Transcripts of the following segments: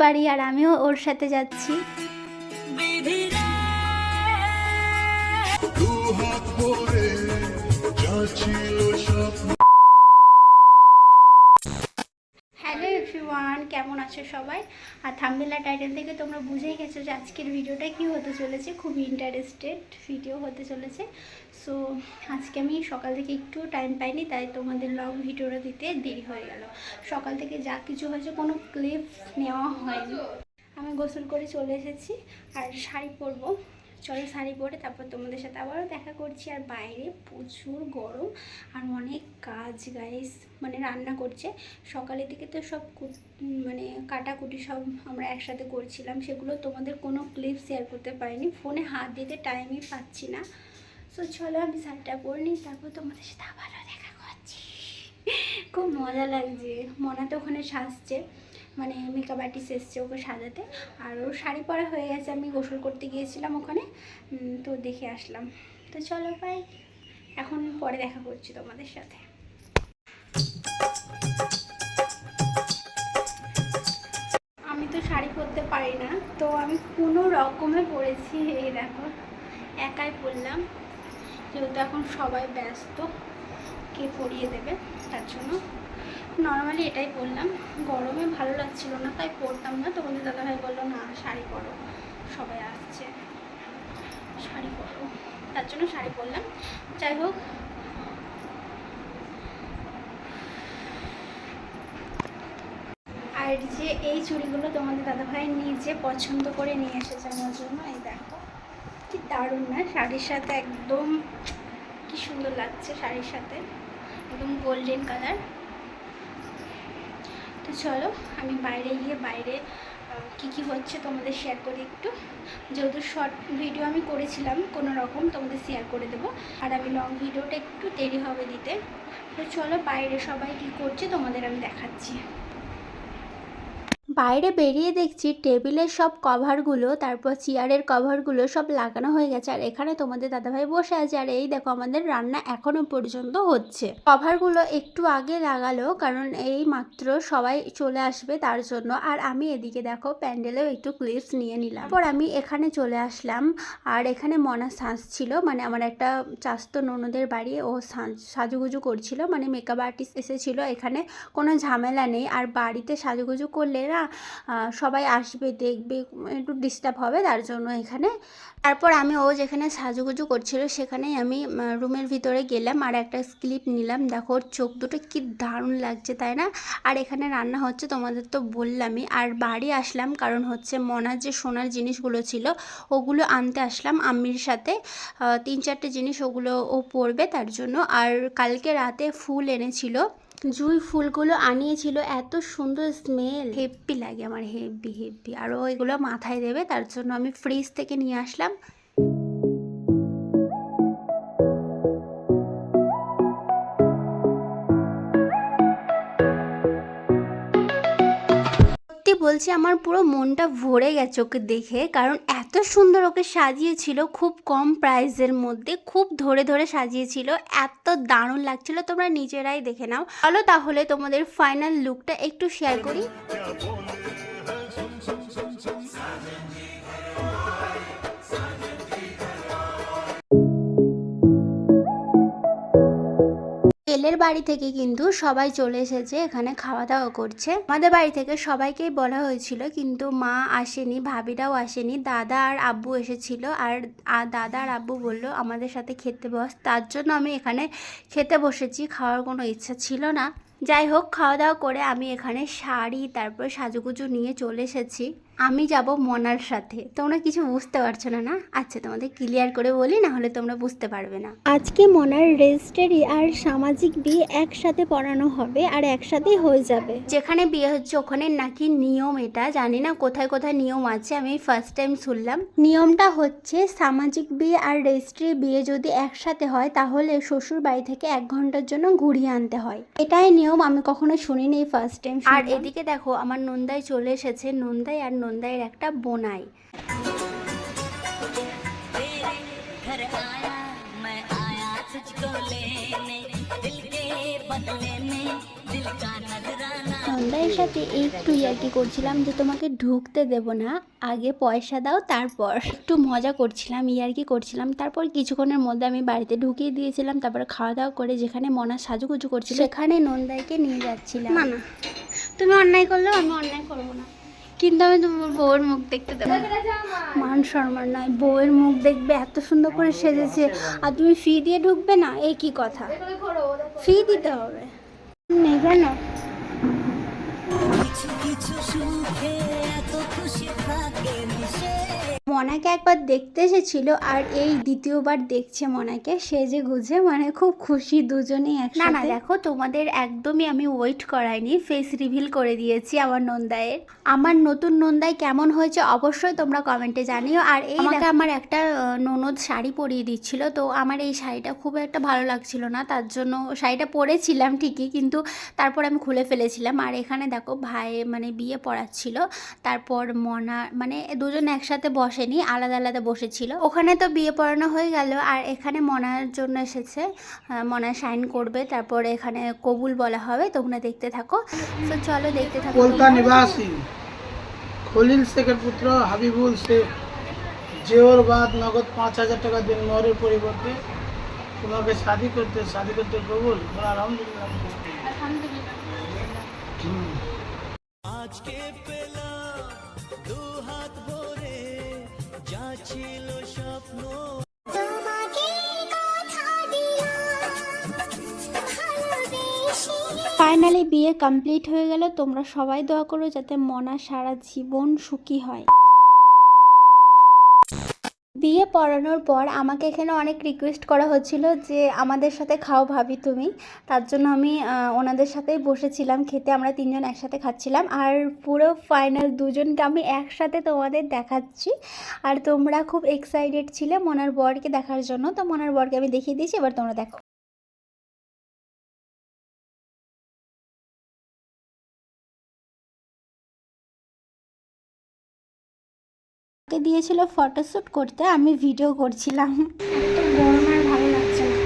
বাড়ি আর আমিও ওর সাথে যাচ্ছি। হাত ভরে যা ছিল স্বপ্ন হ্যালো এভরিওয়ান কেমন আছো সবাই। আর থামবেলা টাইটেল থেকে তোমরা বুঝেই গেছো যে আজকের ভিডিওটা কি হতে চলেছে। খুব ইন্টারেস্টেড ভিডিও হতে চলেছে। সো আজকে আমি সকাল থেকে একটু টাইম পাইনি, তাই তোমাদের লং ভিডিওটা দিতে দেরি হয়ে গেল। সকাল থেকে যা কিছু হয়েছে, কোনো ক্লিপ নেওয়া হয়নি। আমি গোসল করে চলে এসেছি, আর শাড়ি পরবো। চলো শাড়ি পরে তারপর তোমাদের সাথে আবারও দেখা করছি। আর বাইরে প্রচুর গরম আর অনেক কাজ গাইস মানে রান্না করছে। সকালের দিকে তো সব মানে কাটাকুটি সব আমরা একসাথে করছিলাম। সেগুলো তোমাদের কোনো ক্লিপ শেয়ার করতে পারিনি। ফোনে হাত দিতে টাইমই পাচ্ছি না। সো চলো আমি শাড়িটা পরে নিই, তারপর তোমাদের সাথে আবারও দেখা করছি। খুব মজা লাগছে। মনা তো ওখানে সাজছে। মানে মেকআপ আর্টিস্ট এসছে ওকে সাজাতে। আর ওর শাড়ি পরা হয়ে গেছে, আমি গোসল করতে গিয়েছিলাম ওখানে। তো দেখে আসলাম। তো চলো ভাই এখন পরে দেখা করছি তোমাদের সাথে। আমি তো শাড়ি পরতে পারি না, তো আমি কোনো রকমে পরেছি, এই দেখো। একাই পরলাম। যেহেতু এখন সবাই ব্যস্ত, কে পরিয়ে দেবে তার জন্য। নর্মালি এটাই পরলাম গরমে ভালো লাগছিল না, তাই পরতাম না। তোমাদের দাদাভাই বলল, না, শাড়ি পরো। সবাই আসছে। শাড়ি পরো। তার জন্য শাড়ি পরলাম। যাই হোক। আর যে এই চুড়িগুলো তোমাদের দাদাভাই নিজে পছন্দ করে নিয়ে এসেছে আমার জন্য, এই দেখো। কি দারুণ, না? শাড়ির সাথে একদম কি সুন্দর লাগছে শাড়ির সাথে। একদম গোল্ডেন কালার তো চলো, আমি বাইরে গিয়ে বাইরে কী কি হচ্ছে তোমাদের শেয়ার করি একটু। যেহেতু শর্ট ভিডিও আমি করেছিলাম, কোনো রকম তোমাদের শেয়ার করে দেবো। আর আমি লং ভিডিওটা একটু দেরি হবে দিতে। তো চলো বাইরে সবাই কী করছে তোমাদের আমি দেখাচ্ছি। বাইরে বেরিয়ে দেখছি টেবিলের সব কভারগুলো, তারপর চেয়ারের কভারগুলো সব লাগানো হয়ে গেছে। আর এখানে তোমাদের দাদাভাই বসে আছে। আর এই দেখো, আমাদের রান্না এখনও পর্যন্ত হচ্ছে। কভারগুলো একটু আগে লাগালো, কারণ এই মাত্র সবাই চলে আসবে তার জন্য। আর আমি এদিকে দেখো, প্যান্ডেলেও একটু ক্লিপস নিয়ে নিলাম। তারপর আমি এখানে চলে আসলাম। আর এখানে মনা সাজ ছিল মানে আমার একটা চাস্ত ননদের বাড়ি, ও সাজ- সাজুগুজু করছিল। মানে মেকআপ আর্টিস্ট এসেছিল, এখানে কোনো ঝামেলা নেই। আর বাড়িতে সাজুগুজু করলে না সবাই আসবে, দেখবে, একটু ডিস্টার্ব হবে, তার জন্য এখানে। তারপর আমি ও যেখানে সাজুগুজু করছিল, সেখানেই আমি রুমের ভিতরে গেলাম আর একটা স্ক্লিপ নিলাম। দেখো, ওর চোখ দুটো কি দারুণ লাগছে, তাই না? আর এখানে রান্না হচ্ছে, তোমাদের তো বললামই। আর বাড়ি আসলাম, কারণ হচ্ছে মনার যে সোনার জিনিসগুলো ছিল, ওগুলো আনতে আসলাম আম্মির সাথে। তিন চারটে জিনিস ওগুলো ও পরবে, তার জন্য। আর কালকে রাতে ফুল এনেছিল। জুই ফুলগুলো আনিয়েছিল, এত সুন্দর স্মেল হেভি লাগে আমার হেভি হেভি আরও এগুলো মাথায় দেবে, তার জন্য আমি ফ্রিজ থেকে নিয়ে আসলাম। বলছি আমার পুরো মনটা ভরে গেছে ওকে দেখে, কারণ এত সুন্দর ওকে সাজিয়েছিল, খুব কম প্রাইসের মধ্যে, খুব ধরে ধরে সাজিয়েছিল, এত দারুণ লাগছিল, তোমরা নিজেরাই দেখে নাও। চলো তাহলে তোমাদের ফাইনাল লুকটা একটু শেয়ার করি। তেলের বাড়ি থেকে কিন্তু সবাই চলে এসেছে, এখানে খাওয়া দাওয়া করছে। আমাদের বাড়ি থেকে সবাইকেই বলা হয়েছিল, কিন্তু মা আসেনি, ভাবিরাও আসেনি। দাদা আর আব্বু এসেছিল আর দাদা আর আব্বু বলল, আমাদের সাথে খেতে বস। তার জন্য আমি এখানে খেতে বসেছি, খাওয়ার কোনো ইচ্ছা ছিল না। যাই হোক খাওয়া দাওয়া করে আমি এখানে শাড়ি, তারপর সাজুগুজু নিয়ে চলে এসেছি। আমি যাব মনার সাথে। তোমরা কিছু বুঝতে পারছ না না? আচ্ছা তোমাদের ক্লিয়ার করে বলি, না হলে তোমরা বুঝতে পারবে না। আজকে মনার রেজিস্ট্রি আর সামাজিক বিয়ে একসাথে পড়ানো হবে আর একসাথেই হয়ে যাবে। যেখানে বিয়ে হচ্ছে ওখানে নাকি নিয়ম এটা, জানি না কোথায় কোথায় নিয়ম আছে, আমি ফার্স্ট টাইম শুনলাম। নিয়মটা হচ্ছে সামাজিক বিয়ে আর রেজিস্ট্রি বিয়ে যদি একসাথে হয়, তাহলে শ্বশুর বাড়ি থেকে এক ঘণ্টার জন্য ঘুরিয়ে আনতে হয়। এটাই নিয়ম, আমি কখনো শুনিনি ফার্স্ট টাইম আর এদিকে দেখো, আমার নন্দাই চলে এসেছে, নন্দাই আর সন্ধ্যায় একটা বোনাই। নন্দাইয়ের সাথে একটু ইয়ার্কি করছিলাম যে তোমাকে ঢুকতে দেব না আগে পয়সা দাও তারপর। একটু মজা করছিলাম ইয়ার্কি করছিলাম তারপর কিছুক্ষণের মধ্যে আমি বাড়িতে ঢুকিয়ে দিয়েছিলাম তারপর খাওয়া দাওয়া করে যেখানে মনা সাজুগুজু করছিল সেখানে নন্দাইকে নিয়ে যাচ্ছিলাম। না তুমি অন্যায় করলেও আমি অন্যায় করব না। কিন্তু আমি তোমার বউয়ের মুখ দেখতে দেবো। মান সম্মান নয় বউয়ের মুখ দেখবে এত সুন্দর করে সেজেছে। আর তুমি ফি দিয়ে ঢুকবে না এই কি কথা? ফি দিতে হবে। কেন? কিছু কিছু সুখে এত খুশি থাকে না। মনাকে একবার দেখতে এসেছিল আর এই দ্বিতীয়বার দেখছে মনাকে সেজে গুজে মানে খুব খুশি দুজনেই একসাথে না না দেখো তোমাদের একদমই আমি ওয়েট করাইনি ফেস রিভিল করে দিয়েছি আমার নন্দায়ের আমার নতুন নন্দায় কেমন হয়েছে অবশ্যই তোমরা কমেন্টে জানিও। আর এই আমাকে আমার একটা ননদ শাড়ি পরিয়ে দিচ্ছিল তো আমার এই শাড়িটা খুব একটা ভালো লাগছিল না তার জন্য শাড়িটা পরেছিলাম ঠিকই কিন্তু তারপর আমি খুলে ফেলেছিলাম। আর এখানে দেখো ভাই মানে বিয়ে পড়াচ্ছিল তারপর মনা মানে দুজন একসাথে বসেনি। আলাদা আলাদা বসেছিল। ওখানে তো বিয়ে পড়ানো হয়ে গেল আর এখানে মনার জন্য এসেছে। মনা সাইন করবে তারপর এখানে কবুল বলা হবে। তোমরা দেখতে থাকো। তো চলো দেখতে থাকো কলতা তোমরা। নিবাসী খলিল শেখের পুত্র হাবিবুল শেখ যে ওর বাদ নগদ পাঁচ হাজার টাকা দিন মোহরের পরিবর্তে তোমাকে শাদি করতে শাদি করতে কবুল। আলহামদুলিল্লাহ। আজকে পেলাম ছিল স্বপ্ন। ফাইনালি বিয়ে কমপ্লিট হয়ে গেল। তোমরা সবাই দোয়া করো যাতে মনা সারা জীবন সুখী হয়। বিয়ে পড়ানোর পর আমাকে এখানে অনেক রিকোয়েস্ট করা হচ্ছিল যে, আমাদের সাথে খাও ভাবি তুমি। তার জন্য আমি ওনাদের সাথেই বসেছিলাম, খেতে আমরা তিনজন একসাথে খাচ্ছিলাম। আর পুরো ফাইনাল দুজনকে আমি একসাথে তোমাদের দেখাচ্ছি। আর তোমরা খুব এক্সাইটেড ছিলে মনার বরকে দেখার জন্য। তো মনার বরকে আমি দেখিয়ে দিয়েছি, এবার তোমরা দেখো। কে দিয়েছিল ফটোশ্যুট করতে, আমি ভিডিও করছিলাম। এত গরম আর ভালো লাগছে না।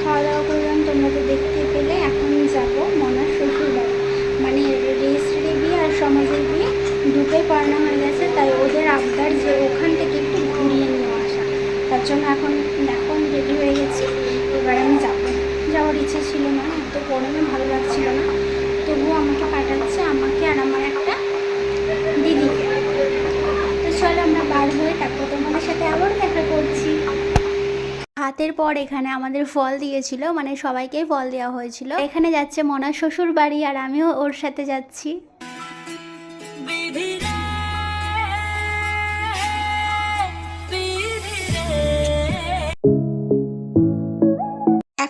খাওয়া দাওয়া করলাম, তোমরা তো দেখতে পেলে, এখন যাব মনার শ্বশুর বাড়ি। মানে রেজিস্ট্রি বিয়ে আর সমাজের বিয়ে দুটোই পড়ানো হয়ে গেছে, তাই ওদের আবদার যে ওখান থেকে একটু ঘুরিয়ে নিয়ে আসা। তার জন্য এখন এখন রেডি হয়ে গেছি, এবার আমি যাব। যাওয়ার ইচ্ছে ছিল না, এত গরমে ভালো লাগছিল না। তবুও আমাকে পাঠাচ্ছে আমাকে আর আমার একটা দিদিকে। চলো আমরা বার হয়ে তারপর তোমাদের সাথে আবার দেখা করছি। হাতের পর এখানে আমাদের ফল দিয়েছিল মানে সবাইকেই ফল দেওয়া হয়েছিল। এখানে যাচ্ছে মনা শ্বশুর বাড়ি আর আমিও ওর সাথে যাচ্ছি।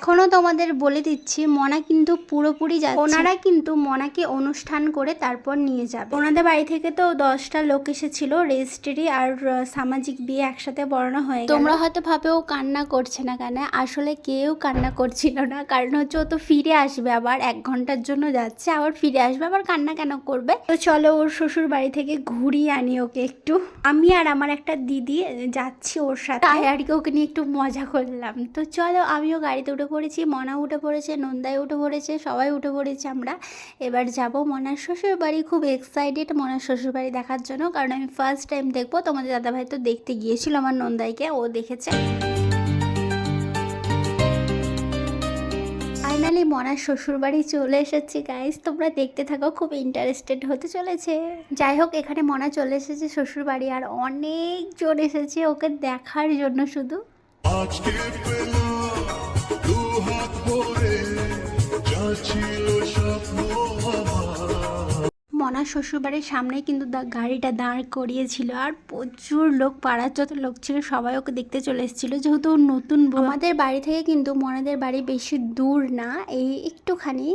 এখনও তোমাদের বলে দিচ্ছি মনা কিন্তু পুরোপুরি যাচ্ছে। ওনারা কিন্তু মনাকে অনুষ্ঠান করে তারপর নিয়ে যাবে। ওনাদের বাড়ি থেকে তো দশটা লোক এসেছিল রেজিস্ট্রি আর সামাজিক বিয়ে একসাথে পড়ানো হয়ে তোমরা হয়তো ভাবে ও কান্না করছে না কেন? আসলে কেউ কান্না করছিল না কারণ হচ্ছে ও তো ফিরে আসবে আবার এক ঘণ্টার জন্য যাচ্ছে আবার ফিরে আসবে আবার কান্না কেন করবে? তো চলো ওর শ্বশুর বাড়ি থেকে ঘুরিয়ে আনি ওকে একটু। আমি আর আমার একটা দিদি যাচ্ছি ওর সাথে। তাই আর কি ওকে নিয়ে একটু মজা করলাম। তো চলো আমিও গাড়িতে উঠে পড়েছি মনা উঠে পড়েছে নন্দায় উঠে পড়েছে, সবাই উঠে পড়েছি আমরা। এবার যাব মনার শ্বশুর বাড়ি। খুব এক্সাইটেড মনার শ্বশুর বাড়ি দেখার জন্য, কারণ আমি ফার্স্ট টাইম দেখব। তোমাদের দাদাভাই তো দেখতে গিয়েছিল আমার নন্দাইকে, ও দেখেছে। ফাইনালি মনার শ্বশুর বাড়ি চলে এসেছি গাইস তোমরা দেখতে থাকো, খুব ইন্টারেস্টেড হতে চলেছে। যাই হোক, এখানে মনা চলে এসেছে শ্বশুর বাড়ি, আর অনেকজন এসেছে ওকে দেখার জন্য শুধু। স্বপ্ন মনার শ্বশুরবাড়ির সামনে কিন্তু গাড়িটা দাঁড় করিয়েছিল আর প্রচুর লোক, পাড়ার যত লোক ছিল সবাই ওকে দেখতে চলে এসেছিল। যেহেতু নতুন আমাদের বাড়ি থেকে কিন্তু মনাদের বাড়ি বেশি দূর না, এই একটুখানি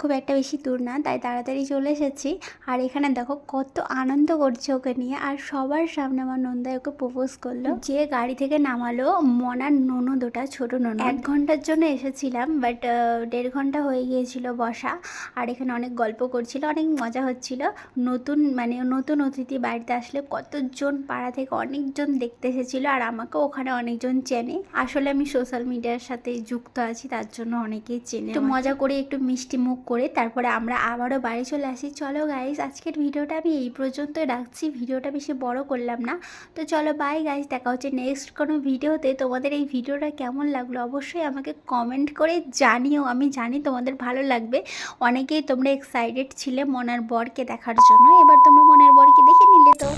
খুব একটা বেশি দূর না তাই তাড়াতাড়ি চলে এসেছি। আর এখানে দেখো কত আনন্দ করছে ওকে নিয়ে আর সবার সামনে আমার নন্দায় ওকে প্রপোজ করল। যে গাড়ি থেকে নামালো মনার ননদ ওটা ছোট ননদ। এক ঘণ্টার জন্য এসেছিলাম বাট দেড় ঘণ্টা হয়ে গিয়েছিল বসা। আর এখানে অনেক গল্প করছিল অনেক মজা হচ্ছিল। নতুন মানে নতুন অতিথি বাড়িতে আসলে কতজন পাড়া থেকে অনেকজন দেখতে এসেছিল আর আমাকেও ওখানে অনেকজন চেনে। আসলে আমি সোশ্যাল মিডিয়ার সাথে যুক্ত আছি তার জন্য অনেকেই চেনে একটু মজা করে একটু মিষ্টি মুখ করে তারপরে আমরা আবারও বাড়ি চলে আসি। চলো গাইজ আজকের ভিডিওটা আমি এই পর্যন্তই রাখছি। ভিডিওটা বেশি বড় করলাম না। তো চলো বাই গাইজ দেখা হচ্ছে নেক্সট কোনো ভিডিওতে। তোমাদের এই ভিডিওটা কেমন লাগল অবশ্যই আমাকে কমেন্ট করে জানিও। আমি জানি তোমাদের ভালো লাগবে। অনেকেই তোমরা এক্সাইটেড ছিলে মনার বরকে দেখার জন্য। এবার তোমরা মনের বরকে দেখে নিলে তো।